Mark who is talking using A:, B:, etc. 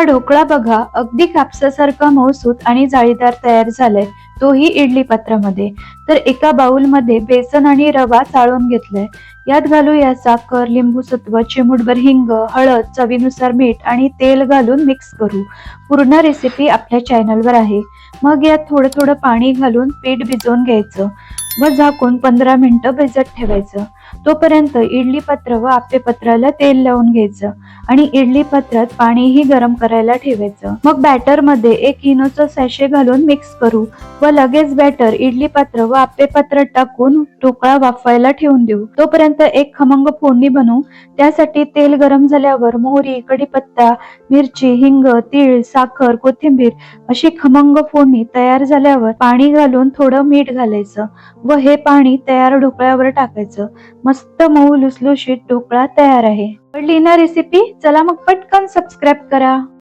A: हा ढोकळा बघा अगदी कापसासारखा मऊसूत आणि जाळीदार तयार झालाय तोही इडली पात्रामध्ये. तर एका बाउलमध्ये बेसन आणि रवा चाळून घेतलाय. यात घालूया साखर लिंबू सत्व चिमूटभर हिंग हळद चवीनुसार मीठ आणि तेल घालून मिक्स करू. पूर्ण रेसिपी आपल्या चॅनलवर आहे. मग यात थोडं थोडं पाणी घालून पीठ भिजवून घ्यायचं. व झाकून पंधरा मिनिटं भिजत ठेवायचं. तोपर्यंत इडली पत्र व आप्पे पत्राला तेल लावून घ्यायचं आणि इडली पत्रात पाणीही गरम करायला ठेवायचं. मग बॅटरमध्ये एक इनोचं सॅशे घालून मिक्स करू व लगेच बॅटर इडली पत्र व आप्पे पात्रात टाकून ढोकळा वाफवायला ठेवून देऊ. तोपर्यंत एक खमंग फोडणी बनवू. त्यासाठी तेल गरम झाल्यावर मोहरी कढीपत्ता मिरची हिंग तीळ साखर कोथिंबीर अशी खमंग फोडणी तयार झाल्यावर पाणी घालून थोडं मीठ घालायचं. व हे पाणी तयार ढोकळ्यावर टाकायचं. मस्त मऊ लुसलुशीत ढोकळा तयार आहे. आवडली ना रेसिपी चला मग पटकन सबस्क्राईब करा.